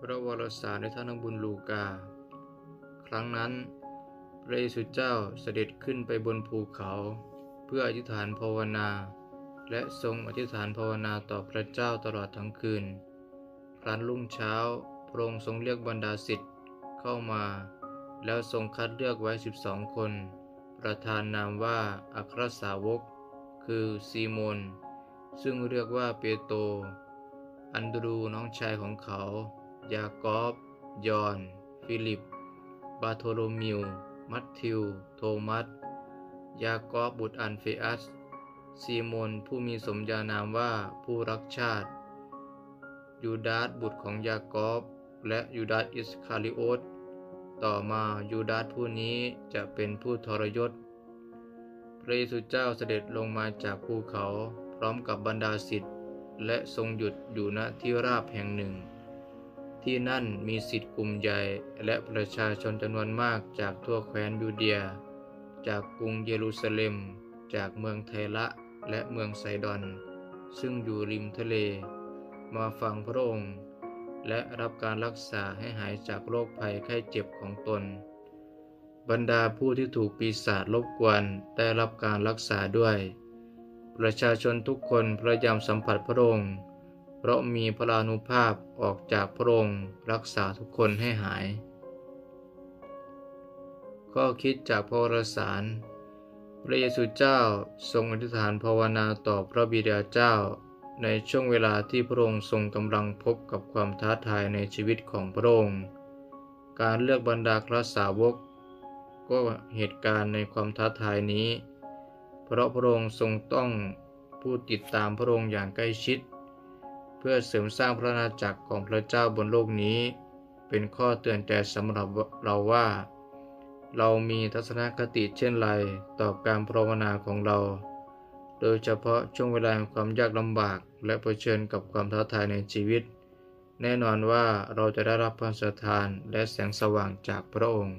พระวรสารในท่านบุญลูกา ครั้งนั้น พระเยซูเจ้าเสด็จขึ้นไปบนภูเขา เพื่ออธิษฐานภาวนา และทรงอธิษฐานภาวนาต่อพระเจ้าตลอดทั้งคืน ครั้นรุ่งเช้าพระองค์ทรงเรียกบรรดาศิษย์เข้ามา แล้วทรงคัดเลือกไว้สิบสองคน ประธานนามว่าอัครสาวก คือซีโมนซึ่งเรียกว่าเปโตรอันดรูน้องชายของเขา ยากอบ ยอน ฟิลิป บาโทโลมิว มัทธิว โทมัส ยากอบบุตรอันเฟอัส ซีโมนผู้มีสมญานามว่าผู้รักชาติ ยูดาสบุตรของยากอบ และยูดาสอิสคาริโอต ต่อมายูดาสผู้นี้จะเป็นผู้ทรยศ พระเยซูเจ้าเสด็จลงมาจากภูเขาพร้อมกับบรรดาศิษย์และทรงหยุดอยู่ณที่ราบแห่งหนึ่ง ที่นั่นมีศิษย์กลุ่มใหญ่ และประชาชนจำนวนมากจากทั่วแคว้นยูเดีย จากกรุงเยรูซาเล็ม จากเมืองไทละและเมืองไซดอน ซึ่งอยู่ริมทะเล มาฟังพระองค์ และรับการรักษาให้หายจากโรคภัยไข้เจ็บของตน บรรดาผู้ที่ถูกปีศาจรบกวนได้รับการรักษาด้วย ประชาชนทุกคนพยายามสัมผัสพระองค์ เพราะมีพลานุภาพออกจากพระองค์รักษาทุกคนให้หาย ข้อคิดจากพระวรสาร พระเยซูเจ้าทรงอธิษฐานภาวนาต่อพระบิดาเจ้า ในช่วงเวลาที่พระองค์ทรงกำลังพบกับความท้าทายในชีวิตของพระองค์ การเลือกบรรดาครสาวก ก็เหตุการณ์ในความท้าทายนี้ เพราะพระองค์ทรงต้องผู้ติดตามพระองค์อย่างใกล้ชิดเพื่อเสริมสร้างพระนาจักรของพระเจ้าบนโลกนี้ เป็นข้อเตือนใจสำหรับเราว่า เรามีทัศนคติเช่นไรต่อการภาวนาของเรา โดยเฉพาะช่วงเวลาแห่งความยากลำบากและเผชิญกับความท้าทายในชีวิต แน่นอนว่าเราจะได้รับพระสถานและแสงสว่างจากพระองค์